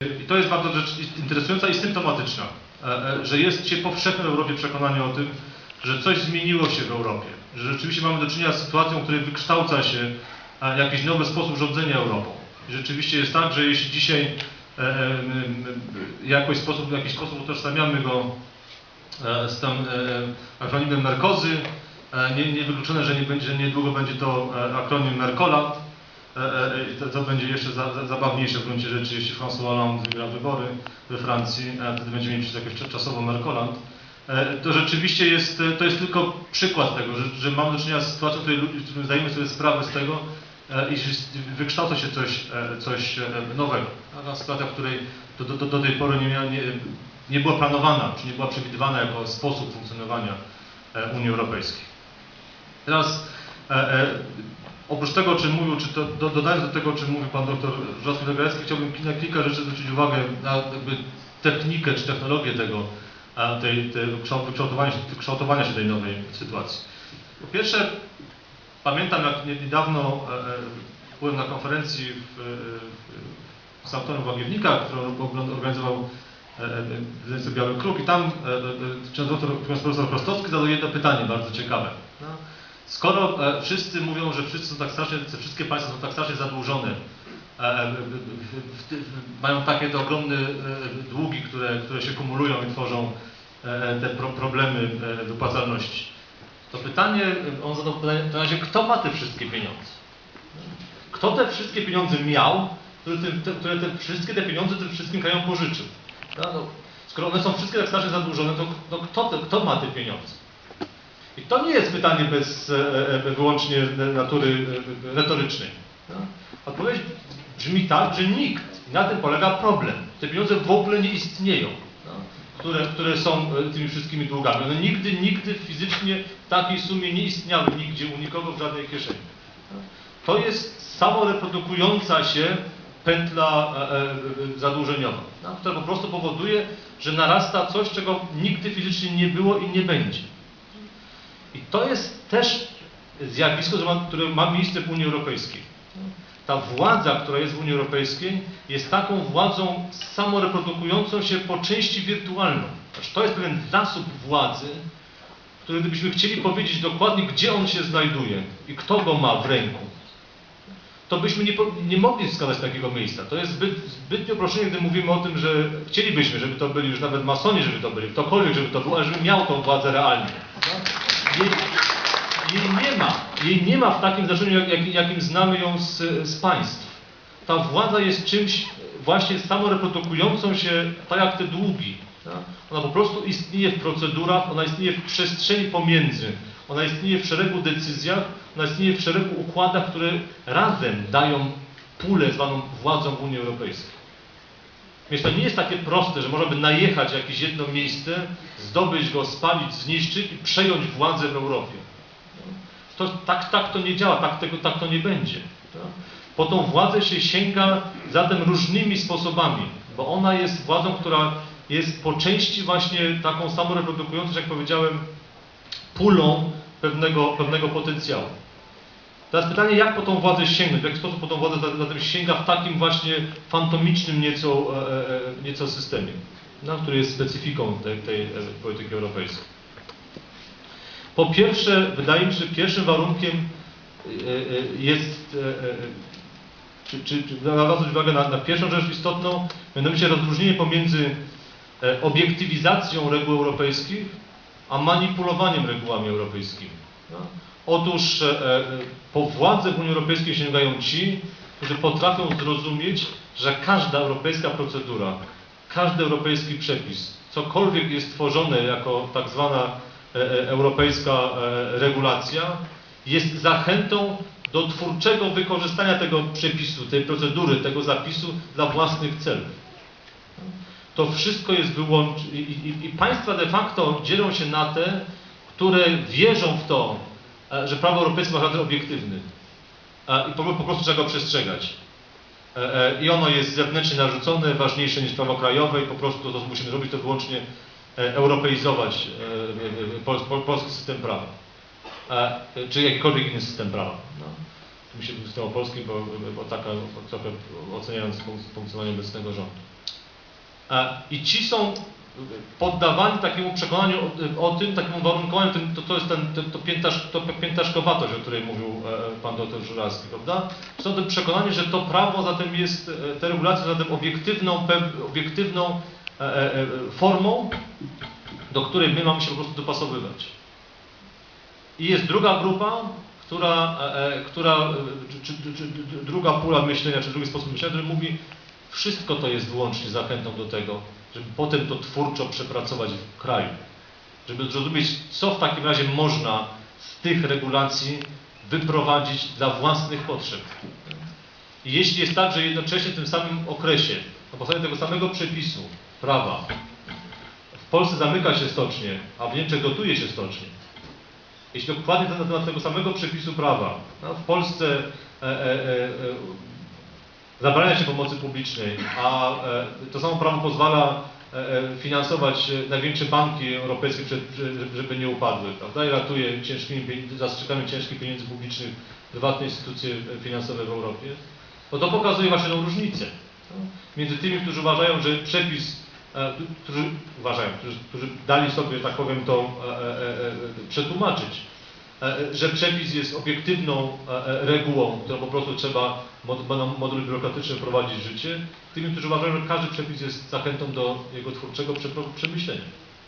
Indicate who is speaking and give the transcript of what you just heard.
Speaker 1: I to jest bardzo rzecz interesująca i symptomatyczna, e, e, że jest się powszechne w Europie przekonanie o tym, że coś zmieniło się w Europie, że rzeczywiście mamy do czynienia z sytuacją, w której wykształca się e, jakiś nowy sposób rządzenia Europą. I rzeczywiście jest tak, że jeśli dzisiaj jakoś sposób, w jakiś sposób utożsamiamy go z tym akronimem Merkozy, nie, niewykluczone, że, nie będzie, niedługo będzie to akronim Mercola, i to, to będzie jeszcze za, za, zabawniejsze w gruncie rzeczy, jeśli François Hollande wygra wybory we Francji, wtedy będziemy mieć cza- czasowo Mercoland. E, To rzeczywiście jest, e, to jest tylko przykład tego, że, że mamy do czynienia z sytuacją, w której zdajemy sobie sprawę z tego, e, jest- wykształca się coś, e, coś e, nowego. Taka sytuacja, której do, do, do- tej pory nie, miała, nie, nie była planowana, czy nie była przewidywana jako sposób funkcjonowania e, Unii Europejskiej. Teraz e, e, oprócz tego, o czym mówił, czy to, do, dodając do tego, o czym mówił pan doktor Żosław Legarecki, chciałbym na kilka rzeczy zwrócić uwagę na technikę czy technologię tego, tej, tej kształt- wykształtowania, się, kształtowania się tej nowej sytuacji. Po pierwsze, pamiętam jak nie- niedawno e, e, byłem na konferencji w, e, w, w Sanktorium w Łagiewnikach, którą organizował Biały Kruk i tam ksiądz profesor Prostowski zadał jedno pytanie bardzo ciekawe. Skoro e, wszyscy mówią, że wszyscy są tak strasznie, wszystkie państwa są tak strasznie zadłużone, e, e, mają takie te ogromne długi, które, które się kumulują i tworzą te pro, problemy wypłacalności, to pytanie, on zadał pytanie, w razie, kto ma te wszystkie pieniądze? Kto te wszystkie pieniądze miał, które, te, które te, wszystkie te pieniądze tym wszystkim krajom pożyczył? No, no, skoro one są wszystkie tak strasznie zadłużone, to, to kto, te, kto ma te pieniądze? I to nie jest pytanie bez e, e, wyłącznie natury e, retorycznej. No. Odpowiedź brzmi tak, że nikt. I na tym polega problem. Te pieniądze w ogóle nie istnieją, no, które, które są e, tymi wszystkimi długami. One nigdy, nigdy fizycznie w takiej sumie nie istniały nigdzie u nikogo w żadnej kieszeni. No. To jest samoreprodukująca się pętla e, e, zadłużeniowa, która po prostu powoduje, że narasta coś, czego nigdy fizycznie nie było i nie będzie. I to jest też zjawisko, które ma- miejsce w Unii Europejskiej. Ta władza, która jest w Unii Europejskiej, jest taką władzą samoreprodukującą się po części wirtualną. To jest pewien zasób władzy, który gdybyśmy chcieli powiedzieć dokładnie, gdzie on się znajduje i kto go ma w ręku, to byśmy nie, nie mogli wskazać takiego miejsca. To jest zbyt, zbytnio gdy mówimy o tym, że chcielibyśmy, żeby to byli już nawet masoni, żeby to byli, ktokolwiek, żeby to był, ale żeby miał tą władzę realnie. Jej, jej nie ma. Jej nie ma w takim znaczeniu, jak, jak, jakim znamy ją z, z państw. Ta władza jest czymś właśnie samoreprodukującą się, tak jak te długi. tak? Ona po prostu istnieje w procedurach, ona istnieje w przestrzeni pomiędzy, ona istnieje w szeregu decyzjach, ona istnieje w szeregu układach, które razem dają pulę zwaną władzą w Unii Europejskiej. Więc to nie jest takie proste, że można by najechać jakieś jedno miejsce, zdobyć go, spalić, zniszczyć i przejąć władzę w Europie. To, tak, tak to nie działa, tak, tego, tak to nie będzie. Po tą władzę się sięga zatem różnymi sposobami, bo ona jest władzą, która jest po części właśnie taką samoreprodukującą, jak powiedziałem, pulą pewnego, pewnego potencjału. Teraz pytanie, jak po tą władzę sięgnąć, w jaki sposób po tą władzę za- zatem sięga w takim właśnie fantomicznym nieco, e, e, nieco systemie, no, który jest specyfiką tej, tej e, polityki europejskiej. Po pierwsze, wydaje mi się, że pierwszym warunkiem e, e, jest, e, e, czy, czy, czy zwracać uwagę na, na pierwszą rzecz istotną, mianowicie rozróżnienie pomiędzy e, obiektywizacją reguł europejskich, a manipulowaniem regułami europejskimi. No. Otóż e, e, po władzę w Unii Europejskiej sięgają ci, którzy potrafią zrozumieć, że każda europejska procedura, każdy europejski przepis, cokolwiek jest tworzone jako tak zwana e, europejska regulacja, jest zachętą do twórczego wykorzystania tego przepisu, tej procedury, tego zapisu dla własnych celów. To wszystko jest wyłączone i, i, i państwa de facto dzielą się na te, które wierzą w to, e, że prawo europejskie ma charakter obiektywny e, i po, prostu trzeba go przestrzegać. E, I ono jest zewnętrznie narzucone, ważniejsze niż prawo krajowe i po prostu to, co musimy zrobić, to wyłącznie europeizować pol, pol, polski system prawa. Czy jakikolwiek inny system prawa. No. Tu mi się system polski, bo, bo taka trochę oceniając funk- funkcjonowanie obecnego rządu. I ci są poddawani takiemu przekonaniu o, o tym, takiemu warunkowaniu, to, to jest ten, to, to, piętasz, to piętaszkowatość, o której mówił e, pan doktor Żurawski, prawda? Są tym przekonani, że to prawo zatem jest, e, te regulacje zatem obiektywną, obiektywną e, formą, do której my mamy się po prostu dopasowywać. I jest druga grupa, która, która czy, czy, czy druga pula myślenia, czy drugi sposób myślenia, który mówi, wszystko to jest wyłącznie zachętą do tego, żeby potem to twórczo przepracować w kraju. Żeby zrozumieć, co w takim razie można z tych regulacji wyprowadzić dla własnych potrzeb. I jeśli jest tak, że jednocześnie w tym samym okresie, na podstawie tego samego przepisu prawa, w Polsce zamyka się stocznie, a w Niemczech dotuje się stocznie, jeśli dokładnie na temat tego samego przepisu prawa, no, w Polsce e, e, e, e, zabrania się pomocy publicznej, a e, to samo prawo pozwala e, e, finansować największe banki europejskie, żeby- nie upadły, prawda? I ratuje ciężkimi, zastrzegami ciężkich pieniędzy publicznych prywatne instytucje finansowe w Europie, to to pokazuje właśnie tą różnicę no, między tymi, którzy uważają, że przepis, którzy uważają, którzy, którzy dali sobie, tak powiem, to przetłumaczyć, że przepis jest obiektywną e, e, regułą, którą po prostu trzeba będą moduły biurokratyczne wprowadzić w życie, tymi, którzy uważają, że każdy przepis jest zachętą do jego twórczego przemyślenia.